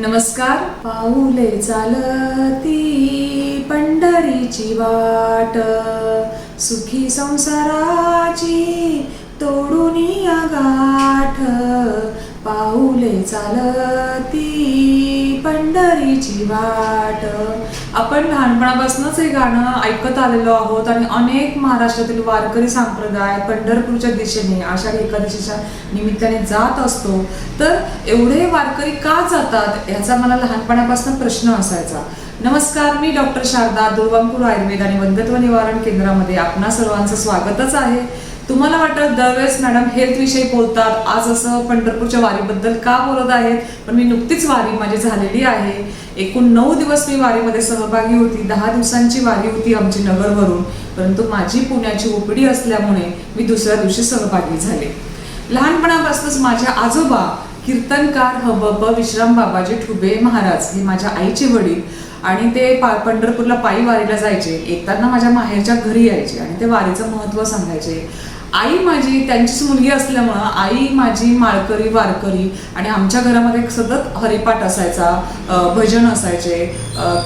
नमस्कार. पाऊले चालती पंढरीची वाट. सुखी संसाराची तोडून गाठ. पाऊले चालती पंढरीची वाट. आपण लहानपणापासूनच हे गाणं ऐकत आलेलो आहोत आणि अनेक महाराष्ट्रातील वारकरी संप्रदाय पंढरपूरच्या दिशेने आषाढी एकादशीच्या निमित्ताने जात असतो. तर एवढे वारकरी का जातात याचा मला लहानपणापासून प्रश्न असायचा. नमस्कार मी डॉक्टर शारदा दुर्वांकूर आयुर्वेद आणि वंध्यत्व निवारण केंद्रामध्ये आपणा सर्वांचं स्वागतच आहे. तुम्हाला वाटत दरवेळेस मॅडम हेल्थ विषयी बोलतात आज असं पंढरपूरच्या वारीबद्दल का बोलत आहेत? पण मी नुकतीच वारी माझी झालेली आहे. एकूण नऊ दिवस मी वारीमध्ये सहभागी होती. दहा दिवसांची वारी होती आमची नगरवरून. परंतु माझी पुण्याची उपडी असल्यामुळे मी दुसऱ्या दिवशी सहभागी झाले. लहानपणापासूनच माझ्या आजोबा कीर्तनकार हबब विश्राम बाबाजी ठुबे महाराज हे माझ्या आईचे वडील आणि ते पा पंढरपूरला पायी वारीला जायचे. येताना माझ्या माहेरच्या घरी यायचे आणि ते वारीचं महत्त्व सांगायचे. आई माझी त्यांचीच मुलगी असल्यामुळं आई माझी माळकरी वारकरी आणि आमच्या घरामध्ये सतत हरिपाठ असायचा भजन असायचे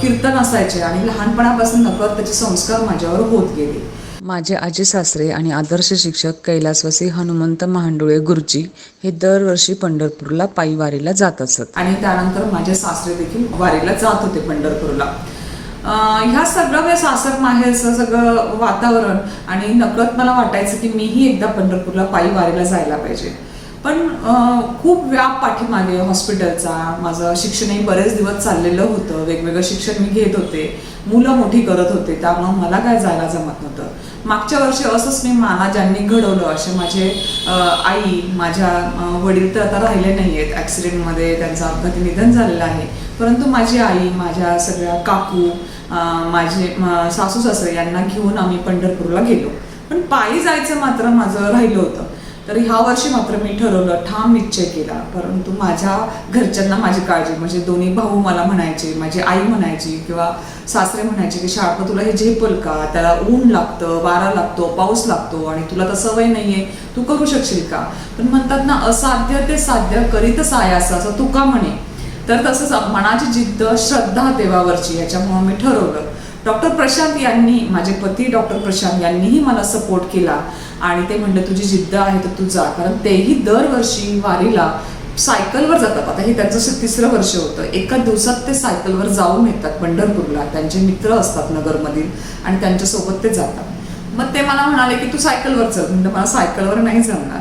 कीर्तन असायचे आणि लहानपणापासून नकळत त्याचे संस्कार माझ्यावर होत गेले. माझे आजी सासरे आणि आदर्श शिक्षक कैलासवासी हनुमंत महांडोळे गुरुजी हे दरवर्षी पंढरपूरला पायी वारीला जात असत. आणि त्यानंतर माझे सासरे देखील वारीला जात होते पंढरपूरला. ह्या सगळं हे सासर माहेरचं सगळं वातावरण आणि नकळत मला वाटायचं की मीही एकदा पंढरपूरला पायी वारीला जायला पाहिजे. पण खूप व्याप पाठीमागे हॉस्पिटलचा माझं शिक्षणही बरेच दिवस चाललेलं होतं. वेगवेगळं शिक्षण मी घेत होते. मुलं मोठी करत होते. त्यामुळं मला काय जायला जमत नव्हतं. मागच्या वर्षी असंच मी मला ज्यांनी घडवलं असे माझे आई माझ्या वडील तर आता राहिले नाही आहेत ॲक्सिडेंटमध्ये त्यांचं अपघाती निधन झालेलं आहे. परंतु माझी आई माझ्या सगळ्या काकू माझे सासू सासरे यांना घेऊन आम्ही पंढरपूरला गेलो. पण पायी जायचं मात्र माझं राहिलं होतं. तर ह्या वर्षी मात्र मी ठरवलं ठाम निश्चय केला. परंतु माझ्या घरच्यांना माझी काळजी म्हणजे दोन्ही भाऊ मला म्हणायचे माझी आई म्हणायची किंवा सासरे म्हणायचे की शाळा तुला हे झेपल का त्याला ऊन लागतं वारा लागतो पाऊस लागतो आणि तुला तर सवय आहे तू करू शकशील का? पण म्हणतात ना असाध्य ते साध्य करीतच आहे असं असं तुका म्हणे. तर तसंच मनाची जिद्द श्रद्धा देवावरची याच्यामुळं मी ठरवलं. डॉक्टर प्रशांत यांनी माझे पती डॉक्टर प्रशांत यांनीही मला सपोर्ट केला. आणि ते म्हणले तुझी जिद्द आहे तर तू जा. कारण तेही दरवर्षी वारीला सायकलवर जातात. आता हे त्यांचं तिसरं वर्ष होतं. एका दिवसात ते सायकलवर जाऊन येतात पंढरपूरला. त्यांचे मित्र असतात नगरमधील आणि त्यांच्यासोबत ते जातात. मग ते मला म्हणाले की तू सायकलवर चल. म्हणजे मला सायकलवर नाही जमणार.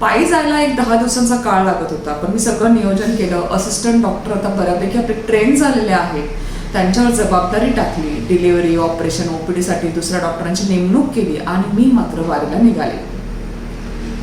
पायी जायला एक दहा दिवसांचा काळ लागत होता. पण मी सगळं नियोजन केलं. असिस्टंट डॉक्टर आता बऱ्यापैकी आपले ट्रेन झालेले आहेत. त्यांच्यावर जबाबदारी टाकली. डिलिव्हरी ऑपरेशन ओपीडीसाठी दुसऱ्या डॉक्टरांची नेमणूक केली आणि मी मात्र वारीला निघाले.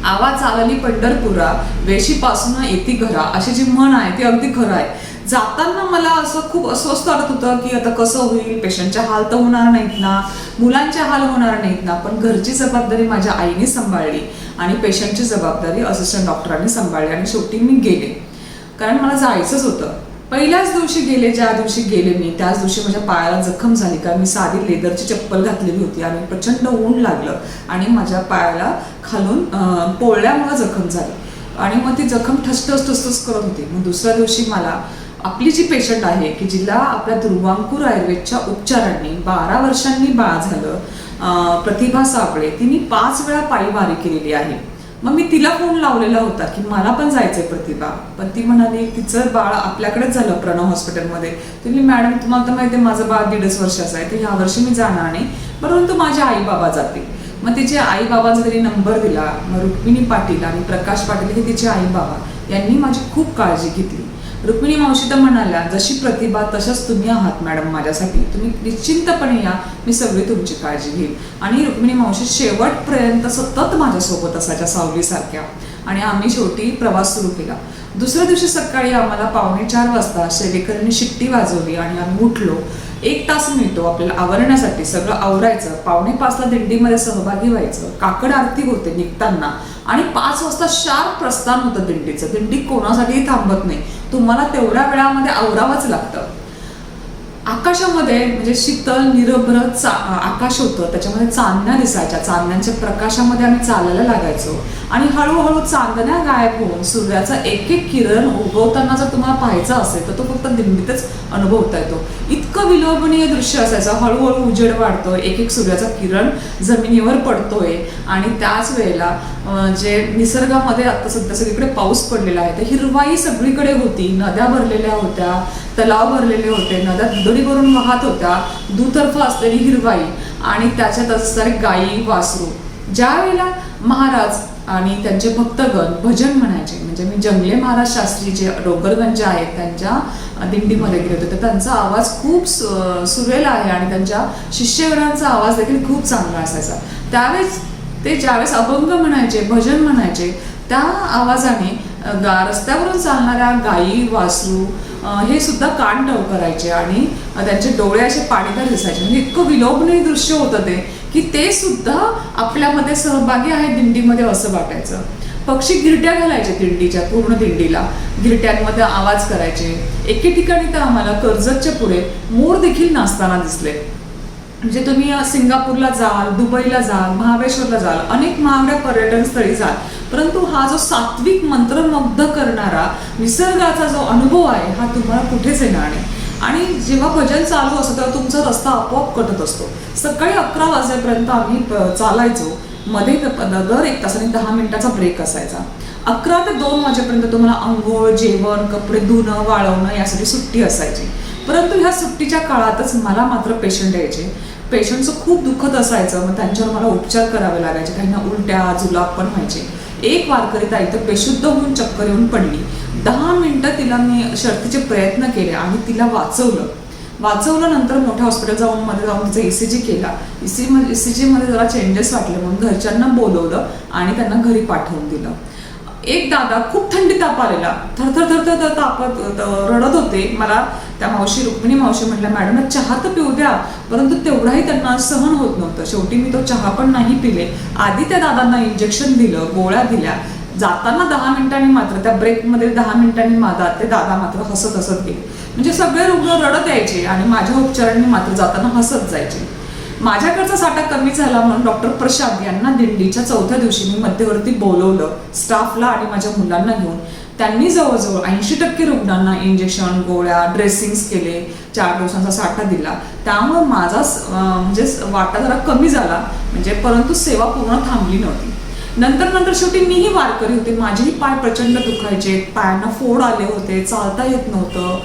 आवाज आलेली पंढरपुरा वेशीपासून येती घरा. अशी जी म्हण आहे ती अगदी खरं आहे. जाताना मला असं खूप अस्वस्थ वाटत होतं की आता कसं होईल? पेशंटच्या हाल तर होणार नाहीत ना. मुलांचे हाल होणार नाहीत ना. पण घरची जबाबदारी माझ्या आईने सांभाळली आणि पेशंटची जबाबदारी असिस्टंट डॉक्टरांनी सांभाळली आणि शेवटी मी गेले. कारण मला जायचंच होतं. पहिल्याच दिवशी गेले ज्या दिवशी गेले मी त्याच दिवशी माझ्या पायाला जखम झाली. कारण मी साधी लेदरची चप्पल घातलेली होती आणि प्रचंड ऊन लागलं आणि माझ्या पायाला खालून पोळल्यामुळं जखम झाली. आणि मग ती जखम ठसठस ठसठस करत होती. मग दुसऱ्या दिवशी मला आपली जी पेशंट आहे की जिला आपल्या दुर्वांकूर आयुर्वेदच्या उपचारांनी बारा वर्षांनी बाळ झालं प्रतिभा साबळे तिने पाच वेळा पायी वारी केलेली आहे. मग मी तिला फोन लावलेला होता की मला पण जायचंय प्रतिभा. पण ती म्हणाली तिचं बाळ आपल्याकडेच झालं प्रणव हॉस्पिटलमध्ये तुम्ही मॅडम तुम्हाला तर माहिती आहे माझं बाळ दीडच वर्षाचं आहे तर ह्या वर्षी मी जाणार नाही परंतु माझे आई बाबा जातील. मग तिचे आई बाबांचा तरी नंबर दिला मग रुक्मिणी पाटील आणि प्रकाश पाटील हे तिचे आई बाबा यांनी माझी खूप काळजी घेतली. रुक्मिणी मावशी तर म्हणाल्या जशी प्रतिभा तशाच तुम्ही आहात मॅडम माझ्यासाठी. तुम्ही निश्चिंतपणे या. मी सगळी तुमची काळजी घेईन. आणि रुक्मिणी मावशी शेवटपर्यंत सतत माझ्यासोबत असायच्या सावलीसारख्या. आणि आम्ही शेवटी प्रवास सुरू केला. दुसऱ्या दिवशी सकाळी आम्हाला पावणे चार वाजता सेवेकरांनी शिट्टी वाजवली आणि आम्ही उठलो. एक तास मिळतो आपल्याला आवरण्यासाठी. सगळं आवरायचं. पावणे पाचला दिंडीमध्ये सहभागी व्हायचं. काकड आरती होते निघताना. आणि पाच वाजता शार्प प्रस्थान होतं दिंडीचं. दिंडी कोणासाठीही थांबत नाही. तुम्हाला तेवढ्या वेळामध्ये आवरावंच लागतं. आकाशामध्ये म्हणजे शीतल निरभ्र चा आकाश होतं. त्याच्यामध्ये चांदण्या दिसायच्या. चांदण्यांच्या प्रकाशामध्ये आम्ही चालायला लागायचो. आणि हळूहळू चांदण्या गायब होऊन सूर्याचा एक एक किरण उगवताना जर तुम्हाला पाहायचा असेल तर तो फक्त दिंडीतच अनुभवता येतो. इतकं विलोभनीय दृश्य असायचं. हळूहळू उजेड वाढतोय. एक एक सूर्याचा किरण जमिनीवर पडतोय. आणि त्याच वेळेला जे निसर्गामध्ये आता सध्या सगळीकडे पाऊस पडलेला आहे तर हिरवाई सगळीकडे होती. नद्या भरलेल्या होत्या. तलाव भरलेले होते. नद्या दुधडी भरून वाहत होत्या. दुतर्फ असलेली हिरवाई आणि त्याच्यात असणारे गायी वासरू. ज्या वेळेला महाराज आणि त्यांचे भक्तगण भजन म्हणायचे म्हणजे मी जंगले महाराज शास्त्री जे डोंगरगंज आहेत त्यांच्या दिंडीमध्ये गेले होते तर त्यांचा आवाज खूप सु- सुरेल आहे आणि त्यांच्या शिष्यगणांचा आवाज देखील खूप चांगला असायचा. त्यावेळेस ते ज्यावेळेस अभंग म्हणायचे भजन म्हणायचे त्या आवाजाने गा रस्त्यावरून चालणाऱ्या गायी वासरू हे सुद्धा कान टव करायचे आणि त्यांचे डोळे असे पाणीदार दिसायचे. म्हणजे इतकं विलोभनीय दृश्य होतं ते की ते सुद्धा आपल्यामध्ये सहभागी आहे दिंडीमध्ये असं वाटायचं. पक्षी गिरट्या घालायचे दिंडीच्या पूर्ण दिंडीला. गिरट्यांमध्ये आवाज करायचे. एके ठिकाणी तर आम्हाला कर्जतच्या पुढे मोर देखील नाचताना दिसले. म्हणजे तुम्ही सिंगापूरला जाल दुबईला जाल महाबळेश्वरला जाल अनेक महागड्या पर्यटन स्थळी जाल. परंतु हा जो सात्विक मंत्रमुग्ध करणारा निसर्गाचा जो अनुभव आहे हा तुम्हाला कुठेच येणार नाही. आणि जेव्हा भजन चालू असतं तेव्हा तुमचा रस्ता आपोआप कटत असतो. सकाळी अकरा वाजेपर्यंत आम्ही चालायचो. मध्ये दर एक तासाने दहा मिनिटाचा ब्रेक असायचा. अकरा ते दोन वाजेपर्यंत तुम्हाला आंघोळ जेवण कपडे धुणं वाळवणं यासाठी सुट्टी असायची. परंतु ह्या सुट्टीच्या काळातच मला मात्र पेशंट यायचे. पेशंटचं खूप दुखत असायचं मग त्यांच्यावर मला उपचार करावे लागायचे. काहींना उलट्या जुलाब पण व्हायचे. एक वारकरी ताई तर बेशुद्ध होऊन चक्कर येऊन पडली. दहा मिनिटं तिला मी शर्तीचे प्रयत्न केले आणि तिला वाचवलं. वाचवलं नंतर मोठ्या हॉस्पिटल जाऊन मध्ये जाऊन तिचा ईसीजी केला. इसी ईसीजी मध्ये जरा चेंजेस वाटले म्हणून घरच्यांना बोलवलं आणि त्यांना घरी पाठवून दिलं. एक दादा खूप थंडी ताप आलेला थरथर थरथर थर तापत रडत होते. मला त्या मावशी रुक्मिणी मावशी म्हटल्या मॅडम चहा तर पिऊ द्या. परंतु तेवढाही त्यांना सहन होत नव्हतं. शेवटी मी तो चहा पण नाही पिले. आधी त्या दादांना इंजेक्शन दिलं गोळ्या दिल्या. जाताना दहा मिनिटांनी मात्र त्या ब्रेकमध्ये दहा मिनिटांनी माझा ते दादा मात्र हसत हसत गेले. म्हणजे सगळे रुग्ण रडत यायचे आणि माझ्या उपचारांनी मात्र जाताना हसत जायचे. माझ्याकडचा साठा कमी झाला म्हणून डॉक्टर प्रसाद यांना दिंडीच्या चौथ्या दिवशी मी मध्यवर्ती बोलवलं स्टाफला आणि माझ्या मुलांना घेऊन. त्यांनी जवळजवळ ऐंशी टक्के रुग्णांना इंजेक्शन गोळ्या ड्रेसिंग्स केले चार दिवसांचा साठा दिला. त्यामुळे माझा म्हणजे वाटा जरा कमी झाला म्हणजे परंतु सेवा पूर्ण थांबली नव्हती. नंतर नंतर शेवटी मीही वारकरी होते. माझेही पाय प्रचंड दुखायचे पायांना फोड आले होते चालता येत नव्हतं.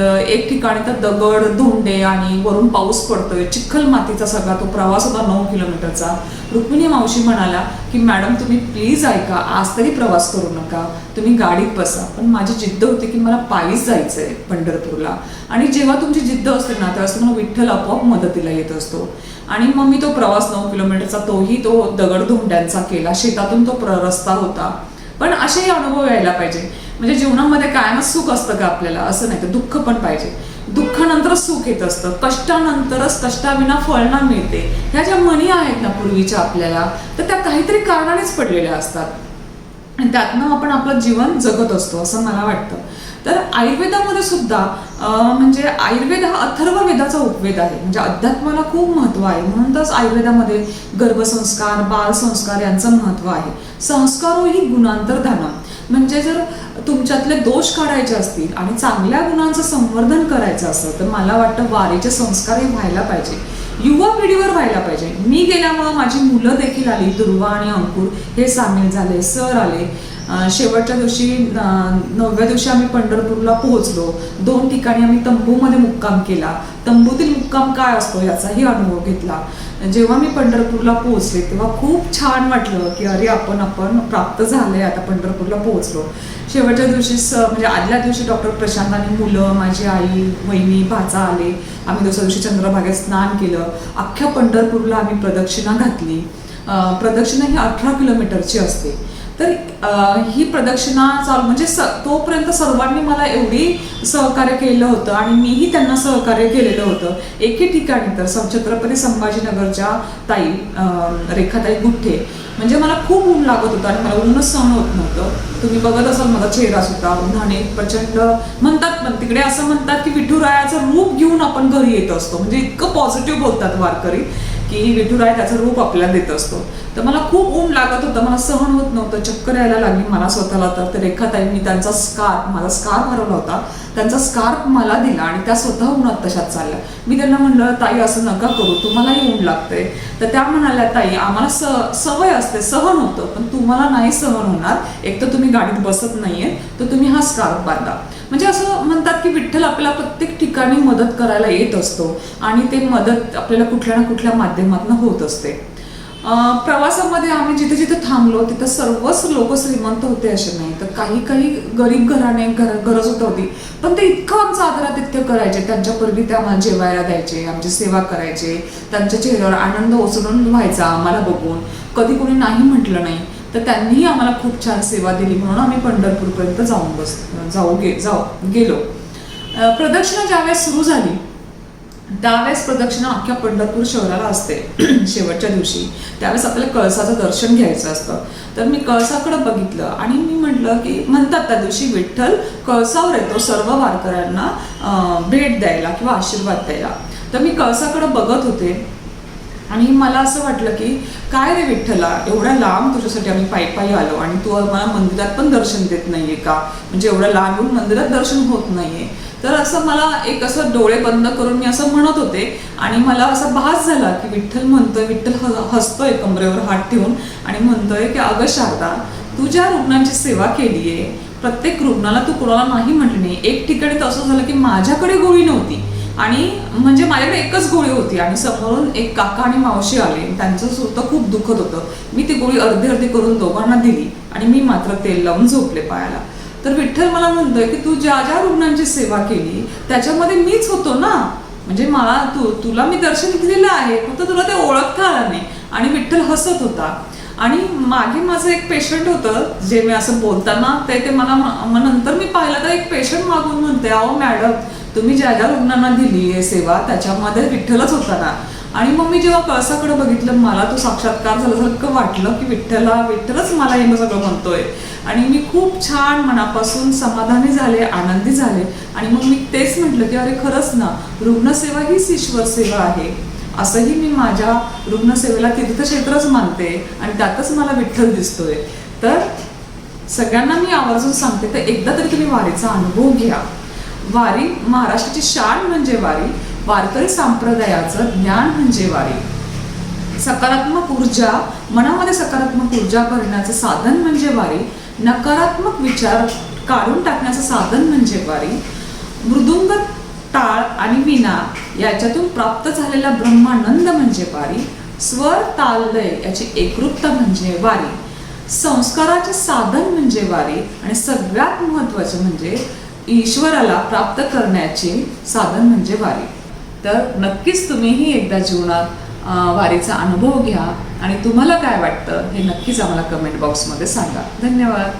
एक ठिकाणी तर दगड धोंडे आणि वरून पाऊस पडतोय. चिखल मातीचा सगळा तो प्रवास होता नऊ किलोमीटरचा. रुक्मिणी मावशी म्हणाला की मॅडम तुम्ही प्लीज ऐका आज तरी प्रवास करू नका. तुम्ही गाडीत बसा. पण माझी जिद्द होती की मला पायीच जायचंय पंढरपूरला. आणि जेव्हा तुमची जिद्द असते ना तेव्हा तुम्हाला विठ्ठल आपोआप मदतीला येत असतो. आणि मग मी तो प्रवास नऊ किलोमीटरचा तोही तो दगड धोंड्यांचा केला. शेतातून तो प्र- रस्ता होता. पण असेही अनुभव यायला पाहिजे. म्हणजे जीवनामध्ये कायमच सुख असतं का आपल्याला असं नाही तर दुःख पण पाहिजे. दुःखानंतरच सुख येत असतं. कष्टानंतरच कष्टाविना फळना मिळते. ह्या ज्या म्हणी आहेत ना पूर्वीच्या आपल्याला तर त्या काहीतरी कारणानेच पडलेल्या असतात. आणि त्यातनं आपण आपलं जीवन जगत असतो असं मला वाटतं. तर आयुर्वेदामध्ये सुद्धा म्हणजे आयुर्वेद हा अथर्व वेदाचा उपवेद आहे. म्हणजे अध्यात्माला खूप महत्त्व आहे. म्हणूनच आयुर्वेदामध्ये गर्भसंस्कार बालसंस्कार यांचं महत्त्व आहे. संस्कार ही गुणांतर धाना म्हणजे जर तुमच्यातले दोष काढायचे असतील आणि चांगल्या गुणांचं संवर्धन करायचं असं तर मला वाटतं वारीचे संस्कारही व्हायला पाहिजे. युवा पिढीवर व्हायला पाहिजे. मी गेल्यामुळं माझी मुलं देखील आली दुर्वा आणि अंकुर हे सामील झाले सर आले. शेवटच्या दिवशी नवव्या दिवशी आम्ही पंढरपूरला पोहोचलो. दोन ठिकाणी आम्ही तंबूमध्ये मुक्काम केला. तंबूतील मुक्काम काय असतो याचाही अनुभव घेतला. जेव्हा मी पंढरपूरला पोहोचले तेव्हा खूप छान वाटलं की अरे आपण आपण प्राप्त झाले आता पंढरपूरला पोहोचलो. शेवटच्या दिवशी स म्हणजे आदल्या दिवशी डॉक्टर प्रशांतानी मुलं माझी आई वहिनी भाचा आले. आम्ही दुसऱ्या दिवशी चंद्रभागेत स्नान केलं. अख्ख्या पंढरपूरला आम्ही प्रदक्षिणा घातली. प्रदक्षिणा ही अठरा किलोमीटरची असते. तर ही प्रदक्षिणा चालू म्हणजे स तोपर्यंत सर्वांनी मला एवढी सहकार्य केलं होतं आणि मीही त्यांना सहकार्य केलेलं होतं. एके ठिकाणी तर छत्रपती संभाजीनगरच्या ताई रेखाताई गुठ्ठे म्हणजे मला खूप ऊन लागत होतं आणि मला ऊनच सहन होत नव्हतं. तुम्ही बघत असाल माझा चेहरा सुद्धा उन्हाने प्रचंड म्हणतात पण तिकडे असं म्हणतात की विठुरायाचं रूप घेऊन आपण घरी येत असतो. म्हणजे इतकं पॉझिटिव्ह बोलतात वारकरी. की विठुराय त्याचं रूप आपल्याला देत असतो. तर मला खूप ऊन लागत होतं मला सहन होत नव्हतं चक्कर यायला लागली मला स्वतःला तर. ते रेखाताई मी त्यांचा स्कार्फ माझा स्कार्फ हरवला होता. त्यांचा स्कार्फ मला दिला आणि त्या स्वतः उन्हात तशात चालल्या. मी त्यांना म्हणलं ताई असं नका करू तुम्हालाही ऊन लागते तर त्या म्हणाल्या ताई आम्हाला स सवय असते सहन होतं पण तुम्हाला नाही सहन होणार. एक तर तुम्ही गाडीत बसत नाहीये तर तुम्ही हा स्कार्फ बांधा. म्हणजे असं म्हणतात की विठ्ठल आपल्याला प्रत्येक ठिकाणी मदत करायला येत असतो आणि ते मदत आपल्याला कुठल्या ना कुठल्या माध्यमातून होत असते. प्रवासामध्ये आम्ही जिथे जिथे थांबलो तिथं सर्वच लोक श्रीमंत होते असे नाही. तर काही काही गरीब घराने घर गरज होत होती. पण ते इतकं आमचं आदरातिथ्य करायचे त्यांच्यापूर्वी ते आम्हाला जेवायला द्यायचे आमची सेवा करायचे त्यांच्या चेहऱ्यावर आनंद ओसरून व्हायचा आम्हाला बघून. कधी कोणी नाही म्हटलं नाही. तर त्यांनीही आम्हाला खूप छान सेवा दिली म्हणून आम्ही पंढरपूरपर्यंत जाऊन बस जाऊ गे जाऊ गेलो. प्रदक्षिणा ज्यावेळेस सुरू झाली त्यावेळेस प्रदक्षिणा अख्ख्या पंढरपूर शहराला असते शेवटच्या दिवशी. त्यावेळेस आपल्याला कळसाचं दर्शन घ्यायचं असतं. तर मी कळसाकडं बघितलं आणि मी म्हटलं की म्हणतात त्या दिवशी विठ्ठल कळसावर येतो सर्व वारकऱ्यांना भेट द्यायला किंवा आशीर्वाद द्यायला. तर मी कळसाकडं बघत होते. आणि मला असं वाटलं की काय रे विठ्ठला? एवढ्या लांब तुझ्यासाठी आम्ही पायी पायी आलो आणि तू मला मंदिरात पण दर्शन देत नाहीये का? म्हणजे एवढ्या लांब येऊन मंदिरात दर्शन होत नाहीये. तर असं मला एक असं डोळे बंद करून मी असं म्हणत होते आणि मला असा भास झाला की विठ्ठल म्हणतोय विठ्ठल हसतोय कमरेवर हात ठेवून आणि म्हणतोय की अगं शारदा तू ज्या रुग्णांची सेवा केली आहे प्रत्येक रुग्णाला तू कोणाला नाही म्हटली नाही. एक ठिकाणी तर असं झालं की माझ्याकडे गोळी नव्हती. आणि म्हणजे माझ्याकडे एकच गोळी होती आणि समोरून एक काका आणि मावशी आले. त्यांचं सुद्धा खूप दुखत होतं. मी ती गोळी अर्धी अर्धी करून दोघांना दिली आणि मी मात्र तेल लावून झोपले पायाला. तर विठ्ठल मला म्हणतोय की तू ज्या ज्या रुग्णांची सेवा केली त्याच्यामध्ये मीच होतो ना? म्हणजे मला तू तुला मी दर्शन दिलेलं आहे फक्त तुला ते ओळखता आलं नाही. आणि विठ्ठल हसत होता. आणि मागे माझं एक पेशंट होतं जे मी असं बोलताना ते ते मला मग नंतर मी पाहिलं तर एक पेशंट मागून म्हणते अहो मॅडम तुम्ही ज्या ज्या रुग्णांना दिली आहे सेवा त्याच्यामध्ये विठ्ठलच होता ना. आणि मग मी जेव्हा कळसाकडे बघितलं मला तो साक्षात्कार झाल्यासारखं वाटलं की विठ्ठला विठ्ठलच मला हे सगळं म्हणतोय. आणि मी खूप छान मनापासून समाधानी झाले आनंदी झाले. आणि मग मी तेच म्हटलं की अरे खरंच ना रुग्णसेवा हीच ईश्वर सेवा आहे. असंही मी माझ्या रुग्णसेवेला तीर्थक्षेत्रच मानते आणि त्यातच मला विठ्ठल दिसतोय. तर सगळ्यांना मी आवर्जून सांगते तर एकदा तरी तुम्ही वारीचा अनुभव घ्या. वारी महाराष्ट्राची शान म्हणजे वारी वारकरी संप्रदायाचं ज्ञान म्हणजे वारी. सकारात्मक ऊर्जा मनामध्ये सकारात्मक ऊर्जा भरण्याचं साधन म्हणजे वारी. नकारात्मक विचार काढून टाकण्याचं साधन म्हणजे वारी. मृदुंग टाळ आणि विना याच्यातून प्राप्त झालेला ब्रह्मानंद म्हणजे वारी स्वर ताल लय याची एकरूपता म्हणजे वारी. संस्काराचे साधन म्हणजे वारी आणि सगळ्यात महत्त्वाचे म्हणजे ईश्वराला प्राप्त करण्याचे साधन म्हणजे वारी. तर नक्कीच तुम्हीही एकदा जीवनात वारीचा अनुभव घ्या आणि तुम्हाला काय वाटतं हे नक्कीच आम्हाला कमेंट बॉक्समध्ये सांगा. धन्यवाद.